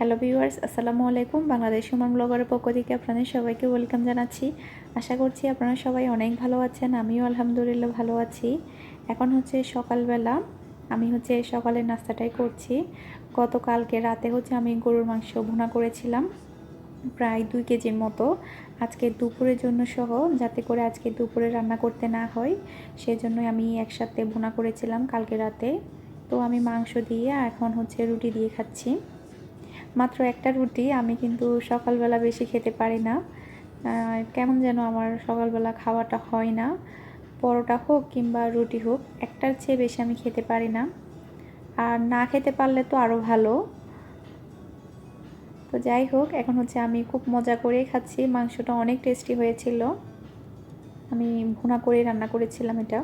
Hello viewers, আসসালামু আলাইকুম। বাংলাদেশ সুমন ব্লগারের পক্ষ থেকে আপনাদের সবাইকে ওয়েলকাম জানাচ্ছি। আশা করছি আপনারা সবাই অনেক ভালো আছেন, আমিও আলহামদুলিল্লাহ ভালো আছি। এখন হচ্ছে সকালবেলা, আমি হচ্ছে সকালের নাস্তাটাই করছি। গতকালকে রাতে হচ্ছে আমি গরুর মাংস ভুনা করেছিলাম, প্রায় দুই কেজির মতো। আজকে দুপুরের জন্য সহ, যাতে করে আজকে দুপুরে রান্না করতে না হয়, সেজন্যই আমি একসাথে ভুনা করেছিলাম কালকে রাতে। তো আমি মাংস দিয়ে এখন হচ্ছে রুটি দিয়ে খাচ্ছি। মাত্র একটা রুটি, আমি কিন্তু সকালবেলা বেশি খেতে পারি না। কেমন যেন আমার সকালবেলা খাওয়াটা হয় না। পরোটা হোক কিংবা রুটি হোক, একটার চেয়ে বেশি আমি খেতে পারি না। আর না খেতে পারলে তো আরও ভালো। তো যাই হোক, এখন হচ্ছে আমি খুব মজা করেই খাচ্ছি। মাংসটা অনেক টেস্টি হয়েছিল। আমি ভুনা করে রান্না করেছিলাম এটা।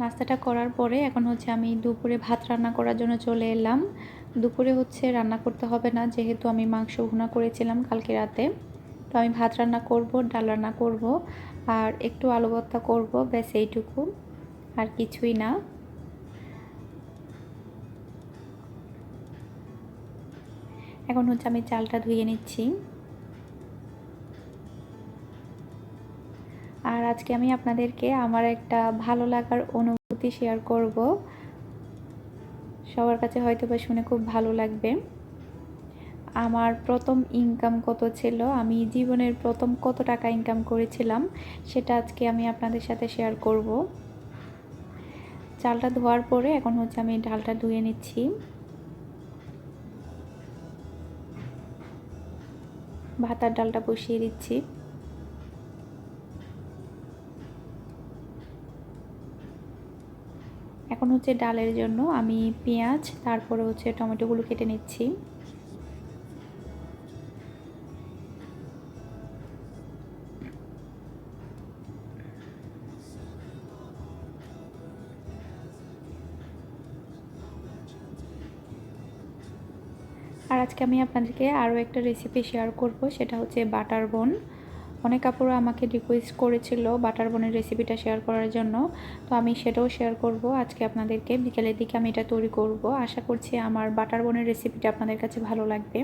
নাস্তাটা করার পরে এখন হচ্ছে আমি দুপুরে ভাত রান্না করার জন্য চলে এলাম। দুপুরে হচ্ছে রান্না করতে হবে না, যেহেতু আমি মাংস ভুনা করেছিলাম কালকে রাতে। তো আমি ভাত রান্না করব, ডাল রান্না করব, আর একটু আলু ভর্তা করব, ব্যাস এইটুকু, আর কিছুই না। এখন হচ্ছে আমি চালটা ধুয়ে নিচ্ছি। আর আজকে আমি আপনাদেরকে আমার একটা ভালো লাগার অনুভূতি শেয়ার করব। সবার কাছে হয়তো বা শুনে খুব ভালো লাগবে। আমার প্রথম ইনকাম কত ছিল? আমি জীবনের প্রথম কত টাকা ইনকাম করেছিলাম? সেটা আজকে আমি আপনাদের সাথে শেয়ার করব। চালটা ধোয়ার পরে এখন হচ্ছে আমি ডালটা ধুয়ে নিচ্ছি। ভাতার ডালটা বসিয়ে দিচ্ছি। এখন হচ্ছে ডালের জন্য আমি পেঁয়াজ, তারপরে হচ্ছে টমেটোগুলো কেটে নিচ্ছি। আর আজকে আমি আপনাদেরকে আরও একটা রেসিপি শেয়ার করব, সেটা হচ্ছে বাটার বোন। অনেক কাপড় আমাকে রিকোয়েস্ট করেছিল বাটার বনের রেসিপিটা শেয়ার করার জন্য। তো আমি সেটাও শেয়ার করব আজকে আপনাদেরকে। বিকেলের দিকে আমি এটা তৈরি করব। আশা করছি আমার বাটার বনের রেসিপিটা আপনাদের কাছে ভালো লাগবে।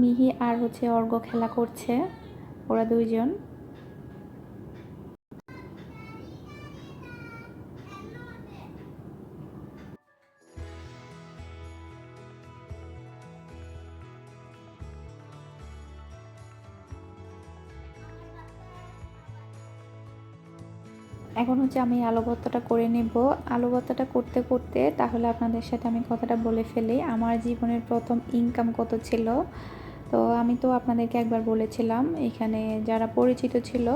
মিহি আর হচ্ছে অর্ঘ খেলা করছে, ওরা দুইজন। এখন হচ্ছে আমি আলু ভর্তাটা করে নেব। আলু ভর্তাটা করতে করতে তাহলে আপনাদের সাথে আমি কথাটা বলে ফেলি। আমার জীবনের প্রথম ইনকাম কত ছিল? তো আমি তো আপনাদেরকে একবার বলেছিলাম, এখানে যারা পরিচিত ছিল,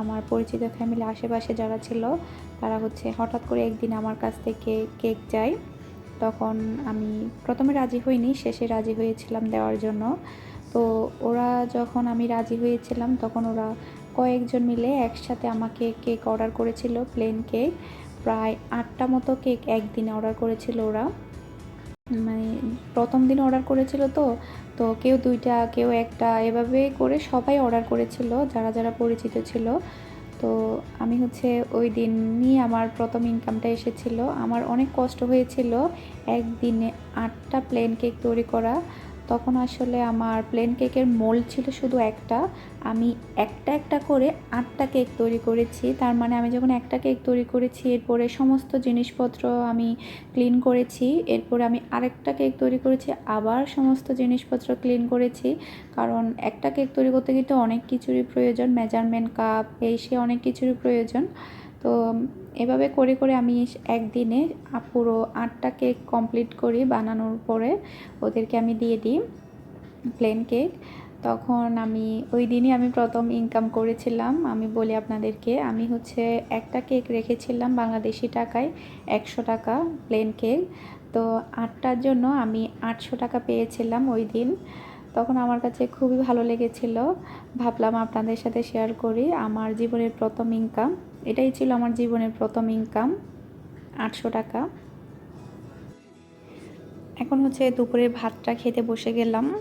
আমার পরিচিত ফ্যামিলি আশেপাশে যারা ছিল, তারা হচ্ছে হঠাৎ করে একদিন আমার কাছ থেকে কেক চাই তখন আমি প্রথমে রাজি হইনি, শেষে রাজি হয়েছিলাম দেওয়ার জন্য। তো ওরা যখন আমি রাজি হয়েছিলাম, তখন ওরা কয়েকজন মিলে একসাথে আমাকে কেক অর্ডার করেছিল, প্লেন কেক। প্রায় আটটা মতো কেক একদিনে অর্ডার করেছিল ওরা। মানে প্রথম দিন অর্ডার করেছিল তো তো কেউ দুইটা, কেউ একটা, এভাবে করে সবাই অর্ডার করেছিল, যারা যারা পরিচিত ছিল। তো আমি হচ্ছে ওই দিনই আমার প্রথম ইনকামটা এসেছিল। আমার অনেক কষ্ট হয়েছিল একদিনে আটটা প্লেন কেক তৈরি করা। তখন আসলে আমার প্লেন কেকের মোল্ড ছিল শুধু একটা। আমি একটা একটা করে আটটা কেক তৈরি করেছি। তার মানে আমি যখন একটা কেক তৈরি করেছি, এরপরে সমস্ত জিনিসপত্র আমি ক্লিন করেছি। এরপরে আমি আরেকটা কেক তৈরি করেছি, আবার সমস্ত জিনিসপত্র ক্লিন করেছি। কারণ একটা কেক তৈরি করতে কিন্তু অনেক কিছুরই প্রয়োজন। মেজারমেন্ট কাপ এই সে অনেক কিছুরই প্রয়োজন। তো এভাবে করে করে আমি একদিনে পুরো আটটা কেক কমপ্লিট করি বানানোর পরে ওদেরকে আমি দিয়ে দিই প্লেন কেক তখন আমি ওই দিনই আমি প্রথম ইনকাম করেছিলাম। আমি বলি আপনাদেরকে, আমি হচ্ছে একটা কেক রেখেছিলাম বাংলাদেশি টাকায় একশো টাকা প্লেন কেক তো আটটার জন্য আমি আটশো টাকা পেয়েছিলাম ওই দিন। তখন আমার কাছে খুবই ভালো লেগেছিল। ভাবলাম আপনাদের সাথে শেয়ার করি। আমার জীবনের প্রথম ইনকাম এটাই ছিল আমার জীবনের প্রথম ইনকাম আটশো টাকা। এখন হচ্ছে দুপুরে ভাতটা খেতে বসে গেলাম।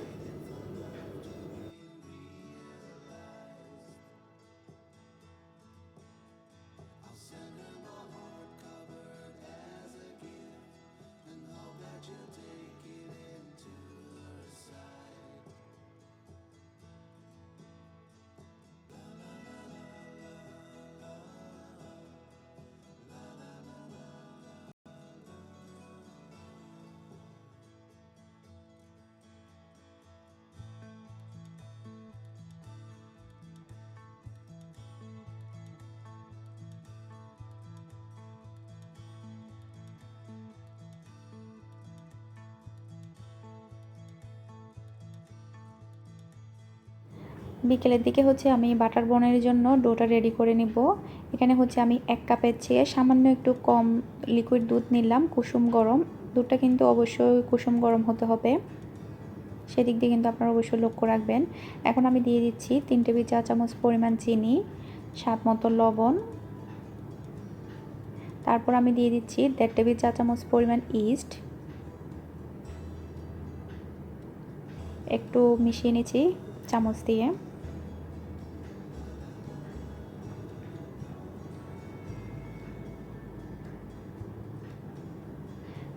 বিকেলের দিকে হচ্ছে আমি বাটার বনের জন্য ডোটা রেডি করে নিব। এখানে হচ্ছে আমি এক কাপের চেয়ে সামান্য একটু কম লিকুইড দুধ নিলাম, কুসুম গরম। দুধটা কিন্তু অবশ্যই কুসুম গরম হতে হবে। সেদিক দিয়ে কিন্তু আপনারা অবশ্যই লক্ষ্য রাখবেন। এখন আমি দিয়ে দিচ্ছি তিন টেবিল চা চামচ পরিমাণ চিনি, স্বাদ মতো লবণ। তারপর আমি দিয়ে দিচ্ছি দেড় টেবিল চা চামচ পরিমাণ ইস্ট একটু মিশিয়ে নিচ্ছি চামচ দিয়ে।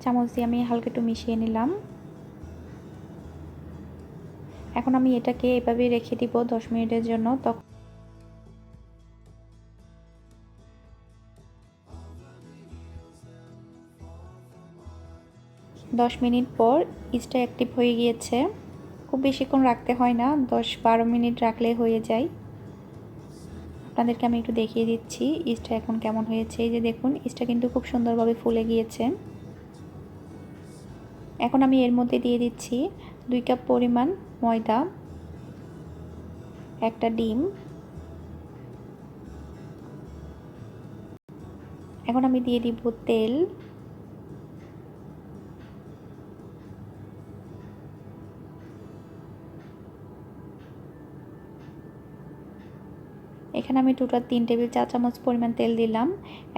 চামচ দিয়ে আমি হালকা একটু মিশিয়ে নিলাম। এখন আমি এটাকে এভাবেই রেখে দিব দশ মিনিটের জন্য, তখন দশ মিনিট পর ইস্টটা অ্যাক্টিভ হয়ে গিয়েছে। খুব বেশিক্ষণ রাখতে হয় না, দশ বারো মিনিট রাখলে হয়ে যায়। আপনাদেরকে আমি একটু দেখিয়ে দিচ্ছি ইস্টটা এখন কেমন হয়েছে। এই যে দেখুন, ইস্টটা কিন্তু খুব সুন্দরভাবে ফুলে গিয়েছে। এখন আমি এর মধ্যে দিয়ে দিচ্ছি দুই কাপ পরিমাণ ময়দা, একটা ডিম। এখন আমি দিয়ে দিব তেল। এখানে আমি টোটাল তিন টেবিল চা চামচ পরিমাণ তেল দিলাম।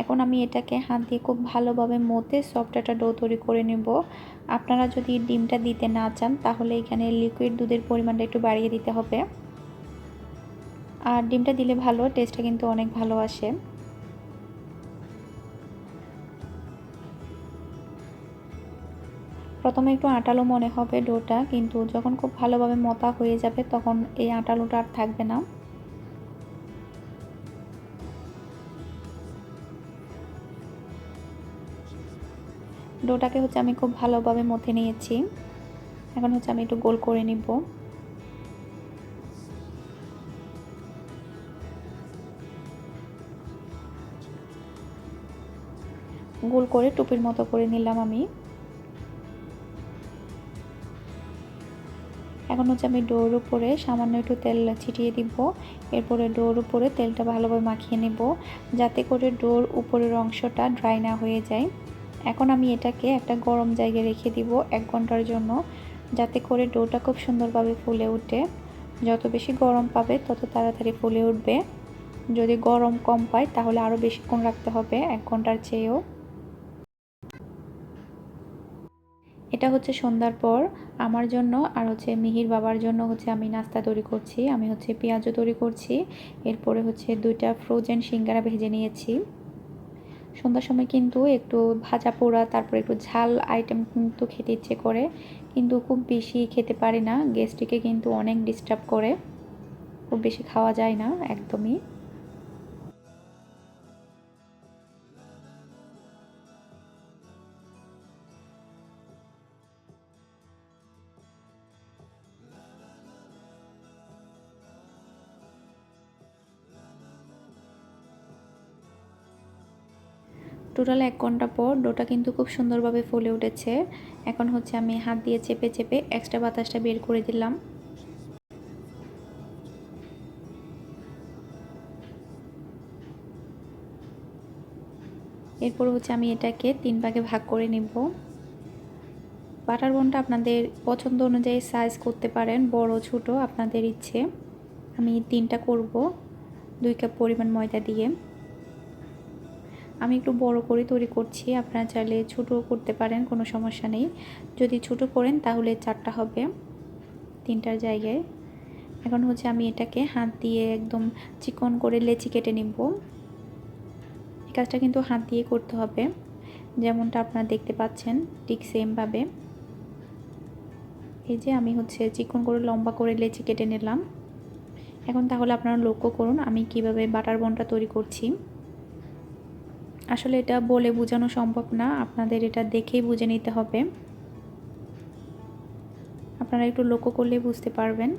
এখন আমি এটাকে হাত দিয়ে খুব ভালোভাবে মতে সফট একটা ডো তৈরি করে নেব। আপনারা যদি ডিমটা দিতে না চান, তাহলে এখানে লিকুইড দুধের পরিমাণটা একটু বাড়িয়ে দিতে হবে। আর ডিমটা দিলে ভালো টেস্টটা কিন্তু অনেক ভালো আসে। প্রথমে একটু আটালো মনে হবে ডোটা কিন্তু যখন খুব ভালোভাবে মতা হয়ে যাবে, তখন এই আটালোটা আর থাকবে না। ডোটাকে হচ্ছে আমি খুব ভালোভাবে মথে নিয়েছি। এখন হচ্ছে আমি একটু গোল করে নিব। গোল করে টুপির মতো করে নিলাম আমি। এখন হচ্ছে আমি ডোর উপরে সামান্য একটু তেল ছিটিয়ে দিব। এরপরে ডোর উপরে তেলটা ভালোভাবে মাখিয়ে নেব। যাতে করে ডোর উপরের অংশটা ড্রাই না হয়ে যায়। এখন আমি এটাকে একটা গরম জায়গায় রেখে দিব এক ঘণ্টার জন্য, যাতে করে ডোটা খুব সুন্দরভাবে ফুলে উঠে। যত বেশি গরম পাবে, তত তাড়াতাড়ি ফুলে উঠবে। যদি গরম কম পায়, তাহলে আরও বেশিক্ষণ রাখতে হবে, এক ঘণ্টার চেয়েও। এটা হচ্ছে সন্ধ্যার পর। আমার জন্য আর হচ্ছে মিহির বাবার জন্য হচ্ছে আমি নাস্তা তৈরি করছি। আমি হচ্ছে পেঁয়াজও তৈরি করছি। এরপরে হচ্ছে দুইটা ফ্রোজেন সিঙ্গারা ভেজে নিয়েছি। সন্ধ্যার সময় কিন্তু একটু ভাজা পোড়া, তারপর একটু ঝাল আইটেম কিন্তু খেতে ইচ্ছে করে, কিন্তু খুব বেশি খেতে পারি না। গেস্টটিকে কিন্তু অনেক ডিস্টার্ব করে। খুব বেশি খাওয়া যায় না, একদমই। টোটাল এক ঘণ্টা পর ডোটা কিন্তু খুব সুন্দরভাবে ফুলে উঠেছে। এখন হচ্ছে আমি হাত দিয়ে চেপে চেপে এক্সট্রা বাতাসটা বের করে দিলাম। এরপর হচ্ছে আমি এটাকে তিন ভাগে ভাগ করে নিব। বাটার বনটা আপনাদের পছন্দ অনুযায়ী সাইজ করতে পারেন, বড়, ছোট, আপনাদের ইচ্ছে। আমি তিনটা করব, দুই কাপ পরিমাণ ময়দা দিয়ে। আমি একটু বড় করে তৈরি করছি। আপনারা চাইলে ছোটো করতে পারেন, কোনো সমস্যা নেই। যদি ছোট করেন তাহলে চারটা হবে তিনটার জায়গায়। এখন হচ্ছে আমি এটাকে হাত দিয়ে একদম চিকন করে লেচি কেটে নিব। এই কাজটা কিন্তু হাত দিয়ে করতে হবে। যেমনটা আপনারা দেখতে পাচ্ছেন, ঠিক সেমভাবে। এই যে আমি হচ্ছে চিকন করে লম্বা করে লেচি কেটে নিলাম। এখন তাহলে আপনারা লক্ষ্য করুন আমি কীভাবে বাটার বনটা তৈরি করছি। আসলে এটা বলে বোঝানো সম্ভব না। আপনাদের এটা দেখেই বুঝে নিতে হবে। আপনারা একটু লক্ষ্য করলেই বুঝতে পারবেন।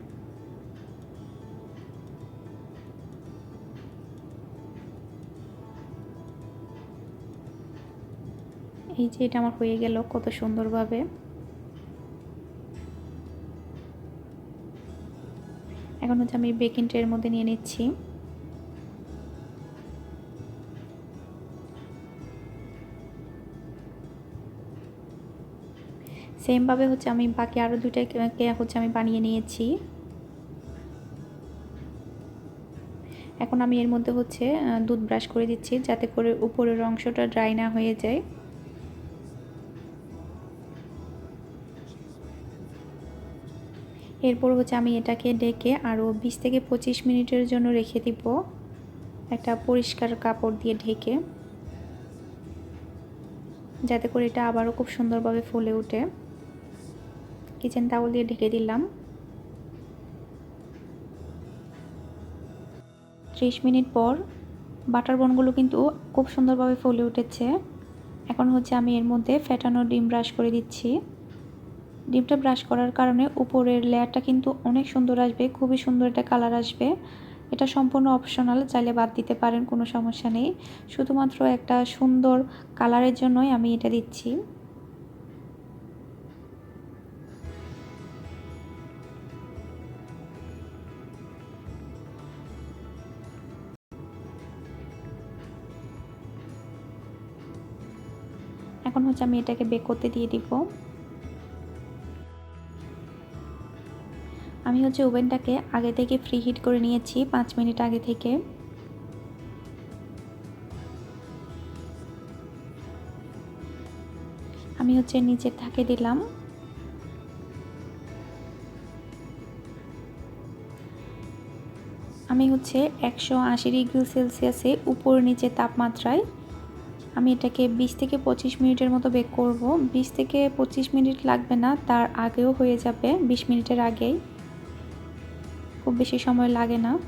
এই যে এটা আমার হয়ে গেল কত সুন্দরভাবে। এখন হচ্ছে আমি বেকিং ট্রের মধ্যে নিয়ে নিচ্ছি। সেমভাবে হচ্ছে আমি বাকি আরও দুইটাকে হচ্ছে আমি বানিয়ে নিয়েছি। এখন আমি এর মধ্যে হচ্ছে দুধ ব্রাশ করে দিচ্ছি যাতে করে উপরের অংশটা ড্রাই না হয়ে যায়। এরপর হচ্ছে আমি এটাকে ডেকে আরও বিশ থেকে পঁচিশ মিনিটের জন্য রেখে দিব। একটা পরিষ্কার কাপড় দিয়ে ঢেকে। যাতে করে এটা আবারও খুব সুন্দরভাবে ফুলে ওঠে। কিচেন টাওয়াল দিয়ে ঢেকে দিলাম। ত্রিশ মিনিট পর বাটার বনগুলো কিন্তু খুব সুন্দরভাবে ফুলে উঠেছে। এখন হচ্ছে আমি এর মধ্যে ফ্যাটানো ডিম ব্রাশ করে দিচ্ছি। ডিমটা ব্রাশ করার কারণে উপরের লেয়ারটা কিন্তু অনেক সুন্দর আসবে, খুবই সুন্দর একটা কালার আসবে। এটা সম্পূর্ণ অপশনাল, চাইলে বাদ দিতে পারেন, কোনো সমস্যা নেই। শুধুমাত্র একটা সুন্দর কালারের জন্যই আমি এটা দিচ্ছি। হচ্ছে আমি এটাকে বেক করতে দিয়ে দিব। আমি হচ্ছে ওভেনটাকে আগে থেকে ফ্রি হিট করে নিয়েছি পাঁচ মিনিট আগে থেকে। আমি হচ্ছে নিচের থাকে দিলাম। আমি হচ্ছে একশো আশি ডিগ্রি সেলসিয়াসে উপর নিচে তাপমাত্রায় আমি এটাকে বিশ থেকে পঁচিশ মিনিটের মতো বেক করব। বিশ থেকে পঁচিশ মিনিট লাগবে না, তার আগেও হয়ে যাবে বিশ মিনিটের আগেই। খুব বেশি সময় লাগে না।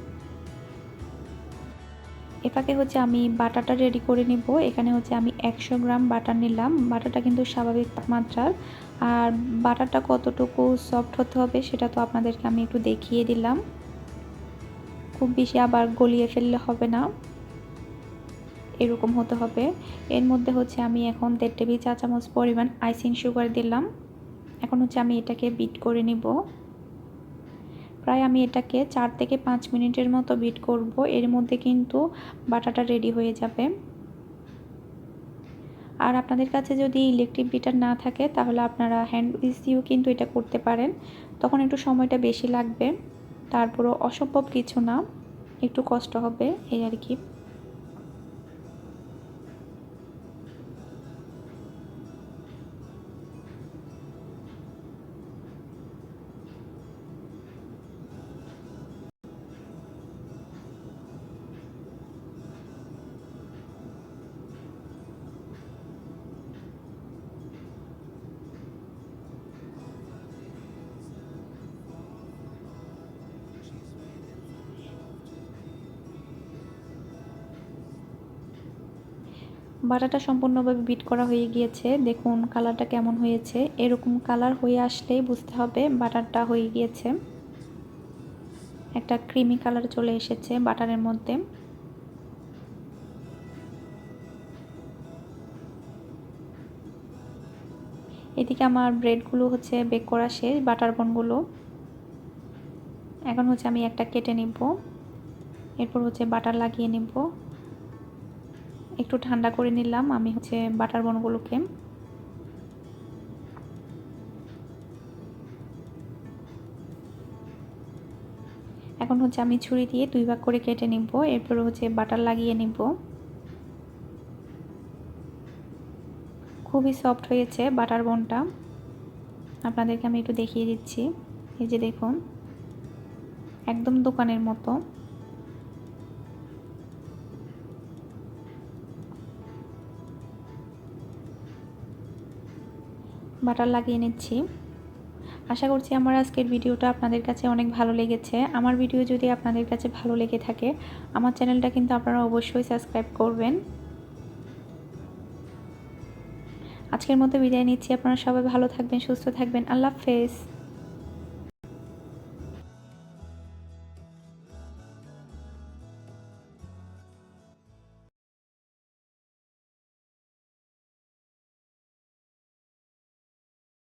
এপাকে হচ্ছে আমি বাটাটা রেডি করে নিব। এখানে হচ্ছে আমি একশো গ্রাম বাটার নিলাম। বাটারটা কিন্তু স্বাভাবিক তাপমাত্রার। আর বাটারটা কতটুকু সফট হতে হবে সেটা তো আপনাদেরকে আমি একটু দেখিয়ে দিলাম। খুব বেশি আবার গলিয়ে ফেললে হবে না। এরকম হতে হবে। এর মধ্যে হচ্ছে আমি এখন দেড় টেবিল চা চামচ পরিমাণ আইসিং সুগার দিলাম। এখন হচ্ছে আমি এটাকে বিট করে নিব। প্রায় আমি এটাকে চার থেকে পাঁচ মিনিটের মতো বিট করব। এর মধ্যে কিন্তু বাটাটা রেডি হয়ে যাবে। আর আপনাদের কাছে যদি ইলেকট্রিক বিটার না থাকে, তাহলে আপনারা হ্যান্ড উইচ দিয়েও কিন্তু এটা করতে পারেন। তখন একটু সময়টা বেশি লাগবে। তারপরও অসম্ভব কিছু না। একটু কষ্ট হবে, এই আর কি। বাটাটা সম্পূর্ণভাবে বিট করা হয়ে গিয়েছে। দেখুন কালারটা কেমন হয়েছে। এরকম কালার হয়ে আসলেই বুঝতে হবে বাটারটা হয়ে গিয়েছে। একটা ক্রিমি কালার চলে এসেছে বাটারের মধ্যে। এদিকে আমার ব্রেডগুলো হচ্ছে বেক করা শেষ বাটার বনগুলো। এখন হচ্ছে আমি একটা কেটে নিব। এরপর হচ্ছে বাটার লাগিয়ে নিব। একটু ঠান্ডা করে নিলাম। আমি হচ্ছে বাটার বনগুলোকে এখন হচ্ছে আমি ছুরি দিয়ে দুই ভাগ করে কেটে নিব। এরপর হচ্ছে বাটার লাগিয়ে নিব। খুবই সফট হয়েছে বাটার বনটা। আপনাদেরকে আমি একটু দেখিয়ে দিচ্ছি। এই যে দেখুন, একদম দোকানের মতো। বাটার লাগিয়ে নিচ্ছি। আশা করছি আমার আজকের ভিডিওটা আপনাদের কাছে অনেক ভালো লেগেছে। আমার ভিডিও যদি আপনাদের কাছে ভালো লেগে থাকে, আমার চ্যানেলটা কিন্তু আপনারা অবশ্যই সাবস্ক্রাইব করবেন। আজকের মতো বিদায় নিচ্ছি। আপনারা সবাই ভালো থাকবেন, সুস্থ থাকবেন। আল্লাহ হাফেজ।